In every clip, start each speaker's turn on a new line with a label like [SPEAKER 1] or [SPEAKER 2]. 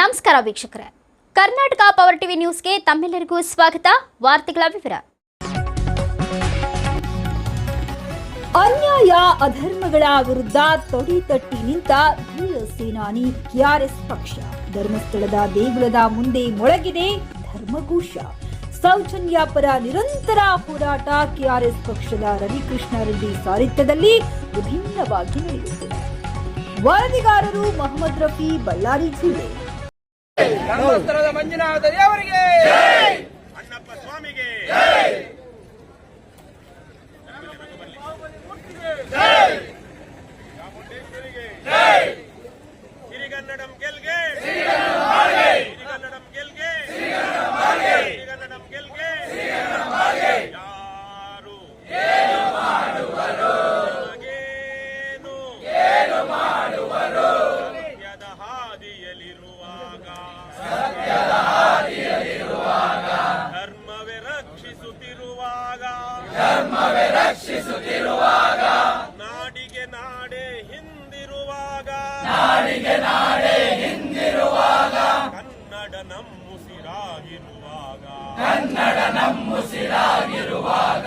[SPEAKER 1] ನಮಸ್ಕಾರ ವೀಕ್ಷಕರೇ. Karnataka power TV ನ್ಯೂಸ್ಗೆ ತಮ್ಮೆಲ್ಲರಿಗೂ ಸ್ವಾಗತ. ವಾರ್ತೆಗಳ ವಿವರ.
[SPEAKER 2] ಅನ್ಯಾಯ ಅಧರ್ಮಗಳ ವಿರುದ್ಧ ತೊಡಿ ತಟ್ಟಿ ನಿಂತ ಧೀರ ಸೇನಾನಿ ಕೆಆರ್ಎಸ್ ಪಕ್ಷ. ಧರ್ಮಸ್ಥಳದ ದೇಗುಲದ ಮುಂದೆ ಮೊಳಗಿದೆ ಧರ್ಮಘೋಷ. ಸೌಜನ್ಯ ಪರ ನಿರಂತರ ಹೋರಾಟ ಕೆಆರ್ಎಸ್ ಪಕ್ಷದ ರವಿಕೃಷ್ಣ ರೆಡ್ಡಿ ಸಾರಥ್ಯದಲ್ಲಿ ವಿಭಿನ್ನವಾಗಿ ನಡೆಯುತ್ತಿದೆ. ವರದಿಗಾರರು ಮೊಹಮ್ಮದ್ ರಫಿ ಬಳ್ಳಾರಿ ಜಿಲ್ಲೆ.
[SPEAKER 3] ಧರ್ಮಸ್ಥಳದ ಮಂಜುನಾಥ ದೇವರಿಗೆ
[SPEAKER 4] ಅಣ್ಣಪ್ಪ ಸ್ವಾಮಿಗೆ ಚಾಮುಂಡೇಶ್ವರಿಗೆ ಸಿರಿಗನ್ನಡಂ ಗೆಲ್ಗೆ ರಕ್ಷಿಸುತ್ತಿರುವಾಗ ನಾಡಿಗೆ ನಾಡೆ ಹಿಂದಿರುವಾಗ. ನಾಡಿಗೆ ನಾಡೆ ಹಿಂದಿರುವಾಗ. ಕನ್ನಡ ನಮ್ಮುಸಿರಾಗಿರುವಾಗ. ಕನ್ನಡ ನಮ್ಮುಸಿರಾಗಿರುವಾಗ.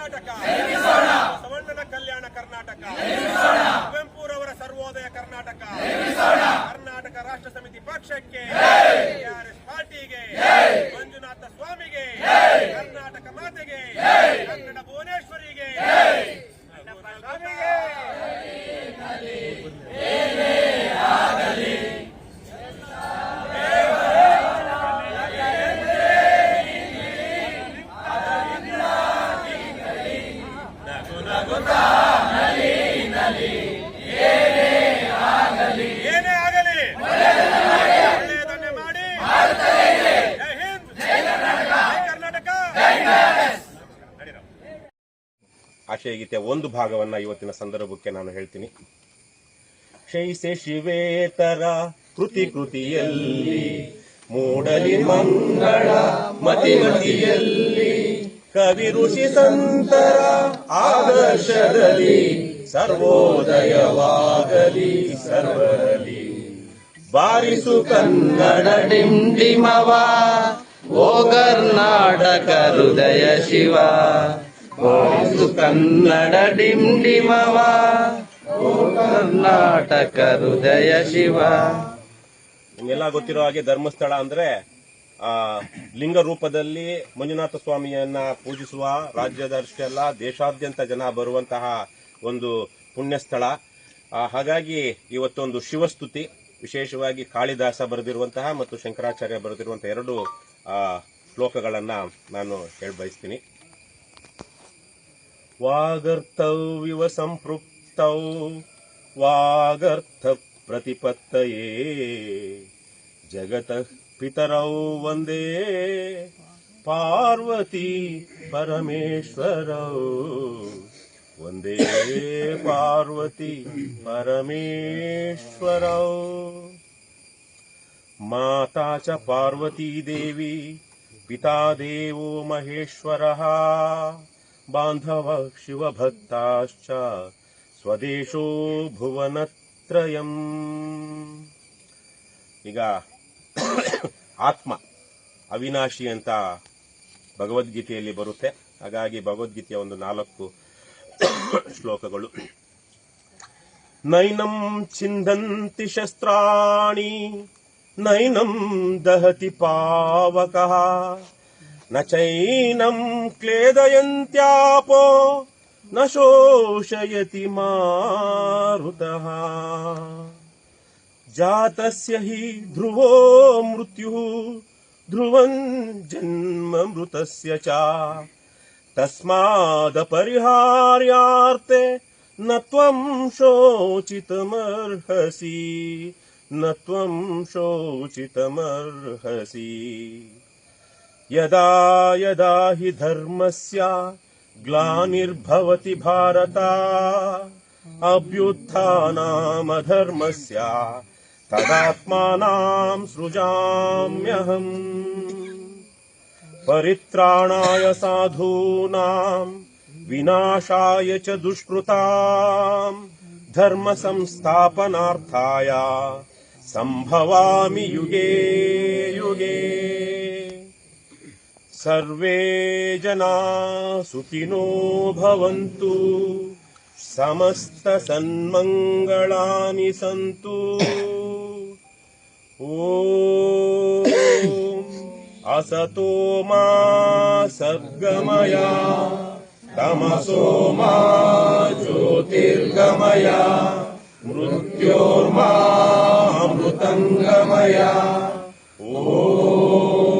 [SPEAKER 4] ಕರ್ನಾಟಕ. ಸವಣ್ಣನ ಕಲ್ಯಾಣ ಕರ್ನಾಟಕ. ಕುವೆಂಪುರವರ ಸರ್ವೋದಯ ಕರ್ನಾಟಕ. ಕರ್ನಾಟಕ ರಾಷ್ಟ್ರ ಸಮಿತಿ ಪಕ್ಷಕ್ಕೆ ಪಾರ್ಟಿಗೆ ಮಂಜುನಾಥ ಸ್ವಾಮಿಗೆ ಕರ್ನಾಟಕ ಮಾತೆಗೆ ಆಶಯ ಗೀತೆಯ ಒಂದು ಭಾಗವನ್ನ ಇವತ್ತಿನ ಸಂದರ್ಭಕ್ಕೆ ನಾನು ಹೇಳ್ತೀನಿ. ಶೈಸೆ ಶಿವೇತರ ಕೃತಿ ಕೃತಿಯಲ್ಲಿ, ಮೂಡಲಿ ಮಂಗಳ ಮತಿ ಮತಿಯಲ್ಲಿ ಕವಿ ಋಷಿ ಸಂತರ ಆದರ್ಶದಲ್ಲಿ, ಸರ್ವೋದಯವಾಗಲಿ ಸರ್ವರಲಿ ಬಾರಿಸು ಕನ್ನಡ
[SPEAKER 5] ಡಿಂಡಿಮವ, ಓ ಕರ್ನಾಟಕ ಹೃದಯ ಶಿವ. ಓಸು ಕನ್ನಡ ಡಿಂಡಿಮವ ಓ ಕರ್ನಾಟಕ ಹೃದಯ ಶಿವ.
[SPEAKER 4] ನಿಮ್ಗೆಲ್ಲ ಗೊತ್ತಿರೋ ಹಾಗೆ ಧರ್ಮಸ್ಥಳ ಅಂದ್ರೆ, ಆ, ಲಿಂಗ ರೂಪದಲ್ಲಿ ಮಂಜುನಾಥ ಸ್ವಾಮಿಯನ್ನ ಪೂಜಿಸುವ ಅಲ್ಲ ದೇಶಾದ್ಯಂತ ಜನ ಬರುವಂತಹ ಒಂದು ಪುಣ್ಯ ಸ್ಥಳ ಹಾಗಾಗಿ ಇವತ್ತೊಂದು ಶಿವಸ್ತುತಿ, ವಿಶೇಷವಾಗಿ ಕಾಳಿದಾಸ ಬರೆದಿರುವಂತಹ ಮತ್ತು ಶಂಕರಾಚಾರ್ಯ ಬರೆದಿರುವಂತಹ ಎರಡು ಶ್ಲೋಕಗಳನ್ನ ನಾನು ಹೇಳ वागर्तौ विव सम्पृक्तौ वागर्थप्रतिपत्तये जगतः पितरौ वन्दे। पार्वती परमेश्वरौ। वन्दे पार्वती परमेश्वरौ। माता च पार्वती देवी पिता देवो महेश्वरः। ಬಾಂಧವ ಶಿವಭಕ್ತಾಶ್ಚ ಸ್ವದೇಶೋ ಭುವನತ್ರಯಂ ಈಗ ಆತ್ಮ ಅವಿನಾಶಿ ಅಂತ ಭಗವದ್ಗೀತೆಯಲ್ಲಿ ಬರುತ್ತೆ. ಹಾಗಾಗಿ ಭಗವದ್ಗೀತೆಯ ಒಂದು ನಾಲ್ಕು ಶ್ಲೋಕಗಳು. ನೈನಂ ಚಿಂದಂತಿ ಶಸ್ತ್ರಾಣಿ, ನೈನಂ ದಹತಿ ಪಾವಕಃ। न चैनं क्लेदयन्त्यापो न शोषयति मारुतः। जातस्य हि ध्रुवो मृत्युः ध्रुवं जन्म मृतस्य च। तस्मादपरिहार्यार्थे न त्वं शोचितमर्हसि न त्वं शोचितमर्हसि यदा यदा हि धर्मस्य ग्लानिर्भवति भारत अभ्युत्थानामधर्मस्य तदात्मानां सृजाम्यहम्। परित्राणाय साधूनां विनाशाय च दुष्कृतां धर्म संस्थापनार्थाय सम्भवामि युगे युगे सर्वे जना सुखिनो भवन्तु। समस्तसन्मङ्गलानि सन्तु। ॐ असतो मा सद्गमय तमसो मा ज्योतिर्गमय मृत्योर्मामृतङ्गमय। ॐ